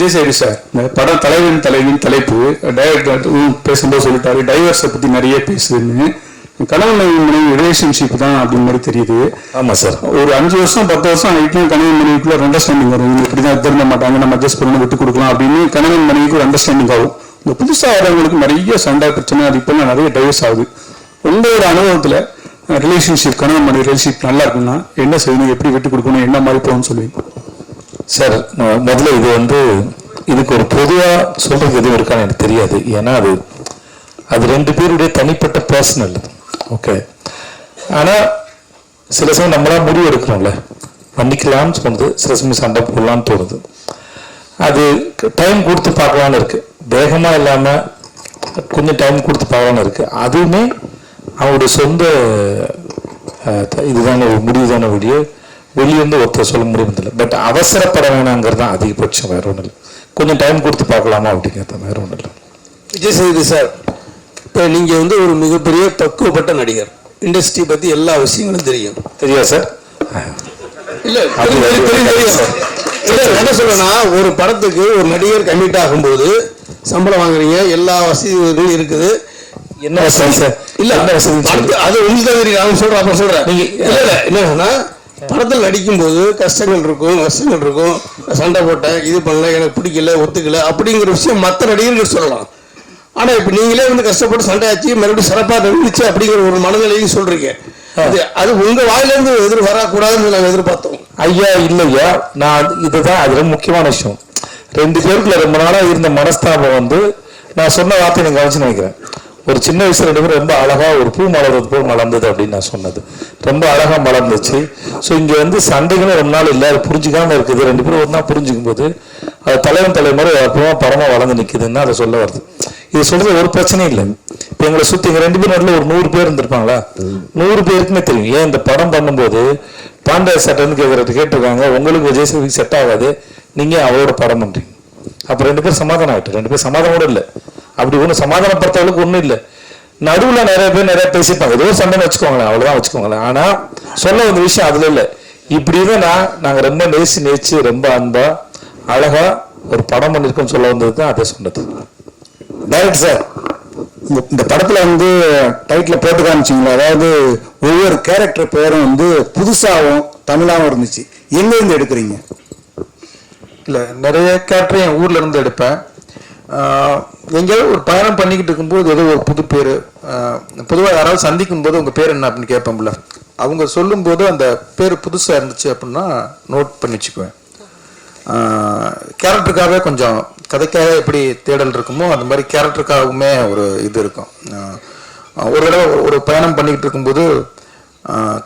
விஜய் சேடி sir இந்த படம் தலைவன் தலைவின் தலைப்பு டைரக்டர் பேசும்போது சொல்லிட்டாரு. டைவர்ஸை பத்தி நிறைய பேசுதுன்னு. கணவன் மனைவி ரிலேஷன்ஷிப் தான் அப்படின்னு மாதிரி தெரியுது. ஆமா சார். ஒரு அஞ்சு வருஷம் பத்து வருஷம் ஆகிட்டும் கணவன் மனைவிக்குள்ள ஒரு அண்டர்ஸ்டாண்டிங் வரும். இவங்க இப்படி தான் திரும்ப மாட்டாங்க நம்ம அட்ஜஸ்ட் பண்ணி விட்டு கொடுக்கலாம் அப்படின்னு கணவன் மனைவிக்கு ஒரு அண்டர்ஸ்டாண்டிங் ஆகும். இந்த புதுசா வரவங்களுக்கு நிறைய சண்டை பிரச்சனை அது இப்போ நிறைய டைவர்ஸ் ஆகுது. உங்களோட அனுபவத்துல ரிலேஷன்ஷிப் கணவன் மனைவி ரிலேஷன்ஷிப் நல்லா இருக்குன்னா என்ன செய்யணும் எப்படி விட்டு கொடுக்கணும் என்ன மாதிரி போகணும்னு சொல்லுவீங்க? சார் முதல்ல இது வந்து இதுக்கு ஒரு பொதுவாக சொல்கிறது எதுவும் இருக்கான்னு எனக்கு தெரியாது. ஏன்னா அது அது ரெண்டு பேருடைய தனிப்பட்ட பர்சனல் ஓகே ஆனால் சில சமயம் நம்மளா முடிவு எடுக்கிறோம்ல. மன்னிக்கலாம்னு தோணுது சில சமயம் சண்டை போடலாம்னு தோணுது. அது டைம் கொடுத்து பார்க்கலான்னு இருக்குது வேகமாக இல்லாமல் கொஞ்சம் டைம் கொடுத்து பார்க்கலான்னு இருக்குது அதுவுமே அவங்களுடைய சொந்த த- இதுதான ஒரு முடிவு தானே வெளியிருந்து ஒருத்தர் சொல்ல முடியறதில்லை. பட் அவசரப்பட வேணாங்கிறது தான் அதிகபட்சம் வேற ஒன்றும் இல்லை. கொஞ்சம் டைம் கொடுத்து பார்க்கலாமா அப்படிங்கிறது வேற ஒன்றும் இல்லை. விஜய் சேதுபதி சார் இப்போ நீங்கள் வந்து ஒரு மிகப்பெரிய பக்குவப்பட்ட நடிகர். இண்டஸ்ட்ரி பற்றி எல்லா விஷயங்களும் தெரியும். தெரியா சார்? இல்லை என்ன சொல்றேன்னா ஒரு படத்துக்கு ஒரு நடிகர் கமிட் ஆகும்போது சம்பளம் வாங்குறீங்க எல்லா வசதிகளும் இருக்குது. என்ன வசதி சார்? இல்ல என்ன அது உங்களுக்கு தான் தெரியும் அவன் சொல்றேன் அப்புறம் சொல்றேன். நீங்க- இல்ல இல்ல என்னன்னா படத்தில் நடிக்கும்போது கஷ்டங்கள் இருக்கும் கஷ்டங்கள் இருக்கும். சண்டை போட்டேன் இது பண்ணல எனக்கு பிடிக்கல ஒத்துக்கல அப்படிங்கிற விஷயம் மற்ற நடிகர்கள் சொல்லலாம். ஆனா இப்ப நீங்களே வந்து கஷ்டப்பட்டு சண்டை ஆச்சு மறுபடியும் சிறப்பா நின்றுச்சு அப்படிங்கிற ஒரு மனநிலையும் சொல்றீங்க. அது அது உங்க வாயில இருந்து எதிர் வரக்கூடாதுன்னு நாங்க எதிர்பார்த்தோம். ஐயா இல்லையா நான் இதுதான் அது ரொம்ப முக்கியமான விஷயம். ரெண்டு பேருக்குள்ள ரொம்ப நாளா இருந்த மனஸ்தாபம் வந்து நான் சொன்ன வார்த்தை நீங்க கவனிச்சு நினைக்கிறேன். ஒரு சின்ன வயசுல ரெண்டு பேரும் ரொம்ப அழகாக ஒரு பூ மலர்றது போல் மலர்ந்தது அப்படின்னு நான் சொன்னது. ரொம்ப அழகாக மலர்ந்துச்சு. ஸோ இங்கே வந்து சண்டைகளும் ஒரு நாள் இல்லை அது புரிஞ்சுக்காமல் இருக்குது. ரெண்டு பேரும் ஒரு நாள் புரிஞ்சுக்கும் போது அது தலைவன் தலைமுறை அப்புறமா பரமா வளர்ந்து நிற்குதுன்னு அதை சொல்ல வருது. இது சொல்றது ஒரு பிரச்சனையும் இல்லை. இப்போ எங்களை சுத்தி இங்கே ரெண்டு பேரும் நடுவுல ஒரு நூறு பேர் இருந்திருப்பாங்களா? நூறு பேருக்குமே தெரியும். ஏன் இந்த படம் பண்ணும்போது பாண்டிய சட்டன்னு கேட்குறது கேட்டிருக்காங்க உங்களுக்கு விஜய் செட் ஆகாது. நீங்கள் அவரோட படம் பண்ணுறீங்க அப்போ ரெண்டு பேரும் சமாதானம் ஆகிட்டு ரெண்டு பேரும் சமாதானம் கூட இல்லை. அப்படி ஒன்றும் சமாதானப்படுத்த அளவுக்கு ஒன்றும் இல்லை. நடுவுல நிறைய பேர் நிறைய பேசிப்பாங்க. ஏதோ ஒரு சண்டைன்னு வச்சுக்கோங்களேன் அவ்வளவுதான் வச்சுக்கோங்களேன். ஆனா சொல்ல வந்த விஷயம் அதுல இல்லை. இப்படி தான் நான் நாங்க ரொம்ப நேசி நேச்சு ரொம்ப அன்பா அழகா ஒரு படம் பண்ணிருக்கோம்னு சொல்ல வந்தது தான் அதை சொன்னது. டைரக்ட் சார் இந்த இந்த படத்துல வந்து டைட்டில் போட்டு காமிச்சிங்களா? அதாவது ஒவ்வொரு கேரக்டர் பேரும் வந்து புதுசாகவும் தமிழாவும் இருந்துச்சு. எங்க இருந்து எடுக்கிறீங்க? இல்லை நிறைய கேரக்டர் என் ஊர்ல இருந்து எடுப்பேன். எங்கேயாவது ஒரு பயணம் பண்ணிக்கிட்டு இருக்கும்போது ஏதோ ஒரு புது பேர் பொதுவாக யாராவது சந்திக்கும் போது உங்கள் பேர் என்ன அப்படின்னு கேட்போம்ல. அவங்க சொல்லும்போது அந்த பேர் புதுசாக இருந்துச்சு அப்படின்னா நோட் பண்ணி வச்சுக்குவேன். கேரக்டருக்காகவே கொஞ்சம் கதைக்காக எப்படி தேடல் இருக்குமோ அந்த மாதிரி கேரக்டருக்காகவுமே ஒரு இது இருக்கும். ஒரு தடவை ஒரு- பயணம் பண்ணிக்கிட்டு இருக்கும்போது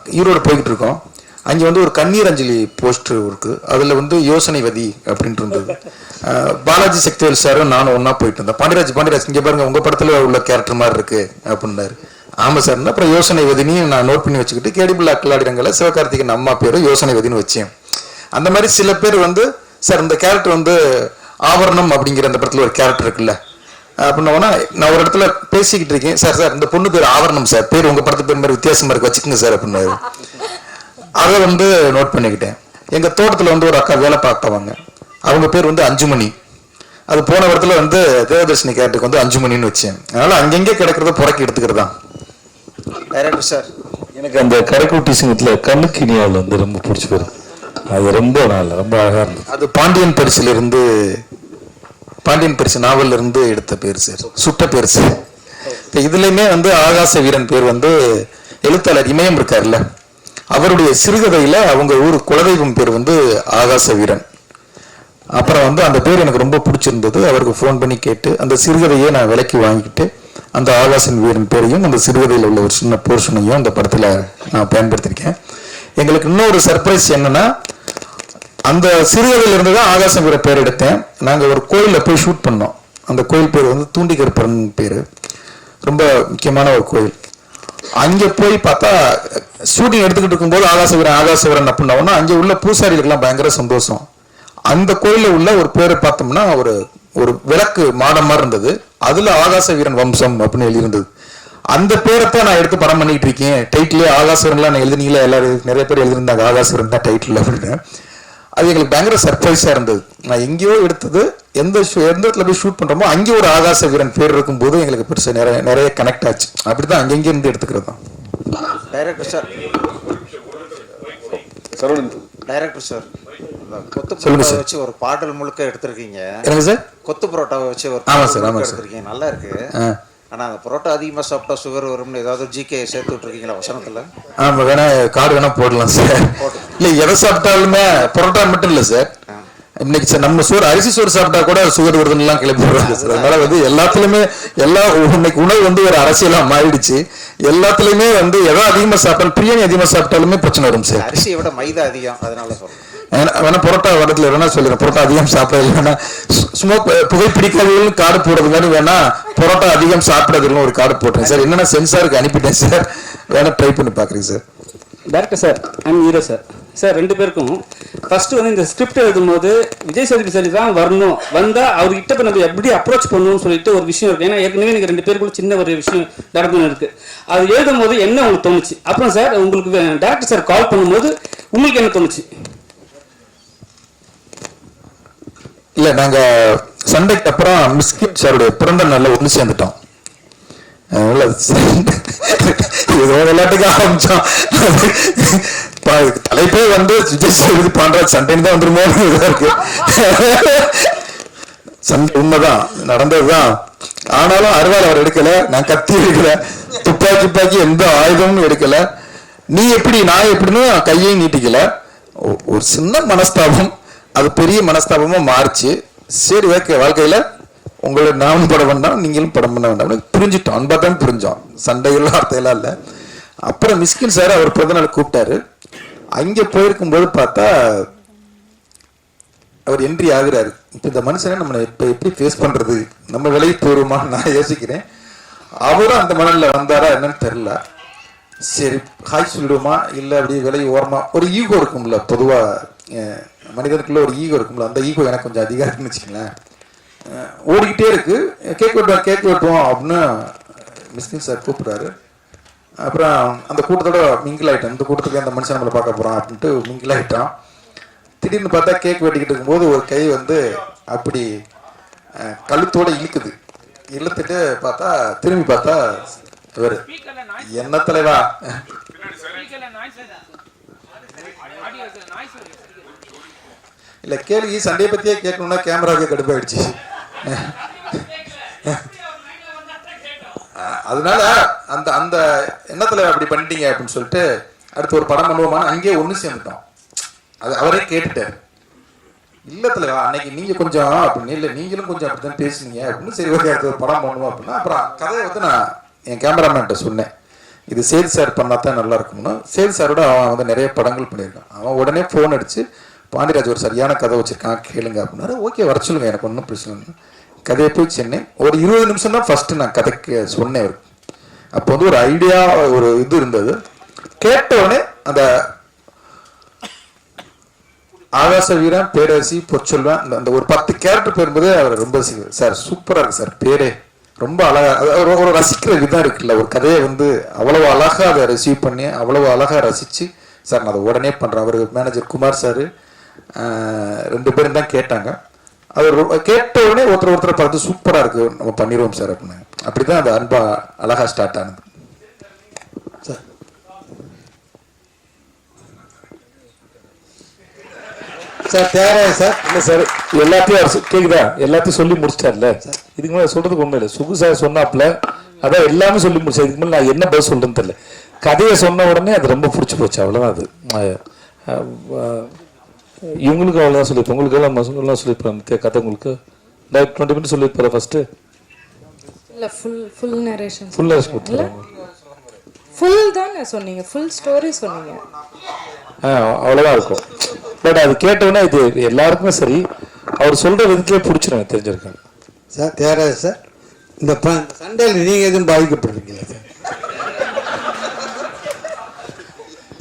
ஈரோடு போய்கிட்டு இருக்கோம். அங்கே வந்து ஒரு கண்ணீர் அஞ்சலி போஸ்டர் இருக்குது அதில் வந்து யோசனைவதி அப்படின்ட்டு இருந்தது பாலாஜி சக்திவேல் சாரும் நானும் ஒன்றா போயிட்டு இருந்தேன் பாண்டியராஜ் பாண்டியராஜ் இங்கே பாருங்க உங்கள் படத்தில் உள்ள கேரக்டர் மாதிரி இருக்கு அப்படின்னாரு. ஆமாம் சார் அப்புறம் யோசனை வதினியும் நான் நோட் பண்ணி வச்சுக்கிட்டு கேடிபிள் அக்கலாடிடங்களை சிவகார்த்திகன் அம்மா பேரும் யோசனை வதின்னு வச்சேன். அந்த மாதிரி சில பேர் வந்து சார் இந்த கேரக்டர் வந்து ஆவரணம் அப்படிங்கிற அந்த படத்தில் ஒரு கேரக்டர் இருக்குல்ல. அப்படின்னா நான் ஒரு இடத்துல பேசிக்கிட்டு இருக்கேன். சார் சார் இந்த பொண்ணு பேர் ஆவரணம் சார். பேர் உங்கள் படத்து பேர் மாதிரி வித்தியாசமாக இருக்கு. வச்சுக்கோங்க சார் அப்படின்னாரு. அதை வந்து நோட் பண்ணிக்கிட்டேன். எங்க தோட்டத்துல வந்து ஒரு அக்கா வேலை பார்த்தவங்க அவங்க பேர் வந்து அஞ்சுமணி. அது போன இடத்துல வந்து தேவதர்ஷினி கேரக்டருக்கு வந்து அஞ்சுமணின்னு வச்சேன். அதனால அங்கங்கே கிடக்கிறத புறக்கி எடுத்துக்கிறதா. டைரக்டர் சார் எனக்கு அந்த கரைக்குட்டி சிங்கத்துல கண்ணுக்கினியாவில் வந்து ரொம்ப பிடிச்சி பேர். அது ரொம்ப நல்ல ரொம்ப அழகா இருந்தது. அது பாண்டியன் பரிசுல இருந்து பாண்டியன் பரிசு நாவல்ல இருந்து எடுத்த பேர் சார் சுட்ட பேர் சார் இப்போ இதுலயுமே வந்து ஆகாச வீரன் பேர் வந்து எழுத்தாளர் இமயம் இருக்கார்ல அவருடைய சிறுகதையில் அவங்க ஊர் குலதெய்வம் பேர் வந்து ஆகாச வீரன் அப்புறம் வந்து அந்த பேர் எனக்கு ரொம்ப பிடிச்சிருந்தது. அவருக்கு ஃபோன் பண்ணி கேட்டு அந்த சிறுகதையை நான் விலைக்கு வாங்கிக்கிட்டு அந்த ஆகாசன் வீரன் பேரையும் அந்த சிறுகதையில் உள்ள ஒரு சின்ன போர்ஷனையும் அந்த படத்தில் நான் பயன்படுத்தியிருக்கேன். எங்களுக்கு இன்னொரு சர்ப்ரைஸ் என்னென்னா அந்த சிறுகதையில் இருந்து தான் ஆகாசன் வீர பேர் எடுத்தேன். நாங்கள் ஒரு கோயிலில் போய் ஷூட் பண்ணோம். அந்த கோயில் பேர் வந்து தூண்டிகருப்பரன் பேர். ரொம்ப முக்கியமான ஒரு கோயில். அங்க போய் பார்த்தா ஷூட்டிங் எடுத்துக்கிட்டு இருக்கும்போது ஆகாசவீரன் ஆகாசவீரன் அப்படின்னா அங்கே உள்ள பூசாரிகளுக்கெல்லாம் பயங்கர சந்தோஷம். அந்த கோயிலில் உள்ள ஒரு பேரை பார்த்தோம்னா ஒரு ஒரு விளக்கு மாடம் மாதிரி இருந்தது. அதில் ஆகாச வீரன் வம்சம் அப்படின்னு எழுதியிருந்தது. அந்த பேரத்தை நான் எடுத்து படம் பண்ணிட்டு இருக்கேன். டைட்டிலே ஆகாசவரன்லாம் நான் எழுதுனீங்களா? எல்லாரும் நிறைய பேர் எழுதிருந்தாங்க ஆகாசவரன் தான் டைட்டில் அப்படின்னு. அது எங்களுக்கு பயங்கர சர்ப்ரைஸாக இருந்தது. நான் எங்கேயோ எடுத்தது எந்த ஷூ எந்த இடத்துல போய் ஷூட் பண்றோமோ அங்கே ஒரு ஆகாச வீரன் பேர் இருக்கும்போது எங்களுக்கு பெருசா நிறைய நிறைய கனெக்ட் ஆச்சு. அப்படிதான் அங்கங்க இருந்து எடுத்துக்கிறது தான். டைரக்டர் சார் டைரக்டர் சார் கொத்து சார். வச்சு ஒரு பாடல் முழுக்க எடுத்திருக்கீங்க. சார் கொத்து பரோட்டாவை வச்சு ஒரு ஆமா பாடல் சார், ஆமா முழுக்க சார். எடுத்திருக்கீங்க. நல்லா இருக்கு. ஆ. ஆனா அந்த பரோட்டா அதிகமா சாப்பிட்டா சுகர் வரும்னு ஏதாவது ஜிகே சேர்த்து விட்டுருக்கீங்களா வசனத்துல? ஆமா வேணா கார்டு வேணா போடலாம் சார் இல்ல எதை சாப்பிட்டாலுமே பரோட்டா மட்டும் இல்ல சார் இன்னைக்கு சார் நம்ம சோறு அரிசி சோறு சாப்பிட்டா கூட சுகர் வருதுன்னு எல்லாம் கிளப்பி விடுறாங்க சார் அதனால வந்து எல்லாத்துலயுமே எல்லா இன்னைக்கு உணவு வந்து ஒரு அரசியலா மாறிடுச்சு. எல்லாத்துலயுமே வந்து எதை அதிகமா சாப்பிட்டாலும் பிரியாணி அதிகமா சாப்பிட்டாலுமே பிரச்சனை வரும் சார் அரிசியை விட மைதா அதிகம் அதனால சொல்றேன். வேணா புரோட்டா பரோட்டா வேணா சொல்லிடுறேன் பரோட்டா அதிகம் சாப்பிட வேணா ஸ்மோக் புகைப்பிடிக்காதவர்கள் கார்டு போடுறது மாதிரி வேணா புரோட்டா அதிகம் சாப்பிடறதுன்னு ஒரு கார்டு போட்டேன் சார். என்னன்னா சென்சாருக்கு அனுப்பிட்டேன் சார். வேணா ட்ரை பண்ணி பாக்குறேன் sir. Director sir I'm hero sir sir ரெண்டு பேருக்கும் ஃபர்ஸ்ட் வந்து இந்த ஸ்கிரிப்ட் எழுதும்போது விஜய் சேதுபதி சார் தான் வரணும். வந்தா அவர்கிட்ட போய் நம்ம எப்படி அப்ரோச் பண்ணணும்னு சொல்லிட்டு ஒரு விஷயம் இருக்கு. ஏன்னா ஏற்கனவே எனக்கு ரெண்டு பேருக்குள்ள சின்ன ஒரு விஷயம் நடந்து இருக்கு. அது எழுதும் போது என்ன உங்களுக்கு தோணுச்சு? அப்புறம் சார் உங்களுக்கு டேரக்டர் சார் கால் பண்ணும்போது உங்களுக்கு என்ன தோணுச்சு? இல்ல நாங்க சண்டைக்கு அப்புறம் மிஸ்கின் சாருடைய பிறந்த நாள்ல ஒன்று சேர்ந்துட்டோம். சண்டை- விளையாட்டுக்கு ஆரம்பிச்சோம். தலைப்பே வந்து விஜய் சேதுபதி சண்டைன்னு தான் வந்துருமோ? இருக்கு. சண்டை உண்மைதான். நடந்ததுதான். ஆனாலும் அருவாள் அவர் எடுக்கல. நான் கத்தி எடுக்கல. துப்பாக்கி துப்பாக்கி எந்த ஆயுதமும் எடுக்கல. நீ எப்படி நான் எப்படின்னு கையையும் நீட்டிக்கல. ஒரு சின்ன மனஸ்தாபம். அது பெரிய மனஸ்தாபமாக மாறிச்சு. சரி ஓகே வாழ்க்கையில உங்களை நானும் படம் வேண்டாம் நீங்களும் படம் பண்ண வேண்டாம். புரிஞ்சுட்டோம். அன்பாக தான் புரிஞ்சோம். சண்டையெல்லாம் வார்த்தையெல்லாம் இல்லை. அப்புறம் மிஸ்கின் சார் அவர் பிறந்தநாள் கூப்பிட்டாரு. அங்கே போயிருக்கும்போது பார்த்தா அவர் என்ட்ரி ஆகுறாரு. இப்போ இந்த மனுஷனை நம்ம இப்போ எப்படி ஃபேஸ் பண்ணுறது நம்ம விலை போயிருமா நான் யோசிக்கிறேன். அவரும் அந்த மணலில் வந்தாரா என்னன்னு தெரில சரி ஹாய் சொல்லிடுவோமா இல்லை அப்படியே விலை ஓரமா ஒரு ஈகோ இருக்கும்ல பொதுவாக மனிதனுக்குள்ள ஒரு ஈகோ இருக்கும்ல அந்த ஈகோ எனக்கு கொஞ்சம் அதிகம் இருக்குன்னு வச்சுங்களேன் ஓடிக்கிட்டே இருக்கு. கேக் வெட்டுவோம் கேக் வெட்டுவோம் அப்படின்னு மிஸ்கின் சார் கூப்பிடுறாரு. அப்புறம் அந்த கூட்டத்தோட மிங்கிள் ஆகிட்டோம் இந்த கூட்டத்துக்கு அந்த மனுஷன் நம்மளை பார்க்க போகிறான் அப்படின்ட்டு மிங்கிள் ஆகிட்டான் திடீர்னு பார்த்தா கேக் வெட்டிக்கிட்டு இருக்கும்போது ஒரு கை வந்து அப்படி கழுத்தோடு கழுத்தோட இழுக்குது. இழுத்துட்டு பார்த்தா திரும்பி பார்த்தா இவரு என்ன தலைவா? இல்லை கேள்வி சண்டையை பற்றியே கேட்கணும்னா கேமராவுக்கு கடுப்பாயிடுச்சு. அதனால அந்த அந்த எண்ணத்தில் அப்படி பண்ணிட்டீங்க அப்படின்னு சொல்லிட்டு அடுத்து ஒரு படம் பண்ணுவோமா? அங்கேயே ஒன்று சேர்ந்துட்டோம். அது அவரே கேட்டுட்டார். இல்ல தலைவா அன்னைக்கு நீங்க கொஞ்சம் அப்படின்னு இல்லை நீங்களும் கொஞ்சம் அப்படிதான் பேசுனீங்க அப்படின்னு சரி ஓகே அடுத்து ஒரு படம் பண்ணுவோம் அப்படின்னா அப்புறம் கதையை வந்து நான் என் கேமராமேன்ட்ட சொன்னேன். இது சேல் சார் பண்ணால் தான் நல்லா இருக்கும்னா. சேல் சாரோட அவன் வந்து நிறைய படங்கள் பண்ணியிருக்கான். அவன் உடனே ஃபோன் அடிச்சு பாண்டியராஜ் ஒரு சரியான கதை வச்சுருக்கான் கேளுங்க அப்படின்னாரு. ஓகே வர சொல்லுங்க எனக்கு ஒன்றும் பிரச்சனை இல்லை. கதையை போய் சென்னேன் ஒரு இருபது நிமிஷம் தான் ஃபர்ஸ்ட் நான் கதைக்கு சொன்னேன் அவருக்கு அப்போ வந்து ஒரு ஐடியா ஒரு இது இருந்தது. கேட்ட உடனே அந்த ஆகாச வீரன் பேரரசி பொற்சொல்வன் அந்த அந்த ஒரு பத்து கேரக்டர் பேரும்போது அவர் ரொம்ப சார் சூப்பராக இருக்கு சார் பேரே. ரொம்ப அழகாக ஒரு ரசிக்கிற விதம் இருக்குல்ல ஒரு கதையை வந்து அவ்வளவு அழகாக அதை ரிசீவ் பண்ணி அவ்வளவு அழகாக ரசித்து சார் நான் அதை உடனே பண்ணுறேன் அவர் மேனேஜர் குமார் சார் ரெண்டு பேரும் தான் கேட்டாங்க. அவர் கேட்ட உடனே ஒருத்தர் ஒருத்தரை பார்த்து சூப்பரா இருக்கு நம்ம பண்ணிடுவோம் சார் அப்படின்னு. அப்படிதான் அந்த அன்பா அழகா ஸ்டார்ட் ஆனது. சார். தியாகராஜ சார்? இல்ல சார் எல்லாத்தையும் அவர் கேக்குதா? எல்லாத்தையும் சொல்லி முடிச்சிட்டார்ல? இதுக்கு மேல சொல்றதுக்கு ஒண்ணும் இல்லை. சுகு சார் சொன்னாப்ல அதான் எல்லாமே சொல்லி முடிச்சு இதுக்கு மேல நான் என்ன பதில் சொல்றேன்னு தெரியல. கதையை சொன்ன உடனே அது ரொம்ப பிடிச்சி போச்சு. அவ்வளவுதான் அது. இவங்களுக்கு அவ்வளவுதான் சொல்லியிருப்பேன் உங்களுக்கு எல்லாம் எல்லாம் சொல்லியிருப்பேன் கதை உங்களுக்கு? டுவெண்ட்டி மினிட்ஸ் சொல்லியிருப்பாரு ஃபர்ஸ்ட் இல்ல ஃபுல் ஃபுல் நரேஷன் ஃபுல்லாக கொடுத்துருவாங்க. ஃபுல் தானே சொன்னீங்க. ஃபுல் ஸ்டோரி சொன்னீங்க. ஆ அவ்வளோதான் இருக்கும். பட் அது கேட்டவுடனே இது எல்லாருக்குமே சரி. அவர் சொல்ற விதத்திலே பிடிச்சிரும் எனக்கு தெரிஞ்சிருக்கேன் சார் தியாகராஜ சார். இந்த ப சண்டையில் நீங்கள் எதுவும் பாதிக்கப்பட்டிருக்கீங்களா சார்?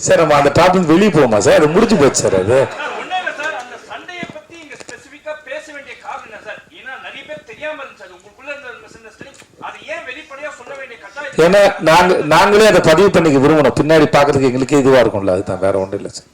சார் நம்ம அந்த டாபிக் வெளியே போமா சார்? அது முடிஞ்சு போச்சு சார் அது சார் ஒண்ணே இல்ல சார் அந்த சண்டையை பத்தி இங்க ஸ்பெசிபிக்கா பேச வேண்டிய காரணம் என்ன சார்? ஏன்னா நிறைய பேர் தெரியாம இருந்துச்சு உங்களுக்குள்ள இருந்த மிஸ் அண்டர்ஸ்டாண்டிங் அது ஏன் வெளிப்படையா சொல்ல வேண்டிய கட்டாயம் ஏன்னா நாங்க நாங்களே அதை பதிவு பண்ணிக்க விரும்பணும். பின்னாடி பாக்குறதுக்கு எங்களுக்கே இதுவா இருக்கும்ல. அதுதான் வேற ஒன்றும் இல்லை சார்.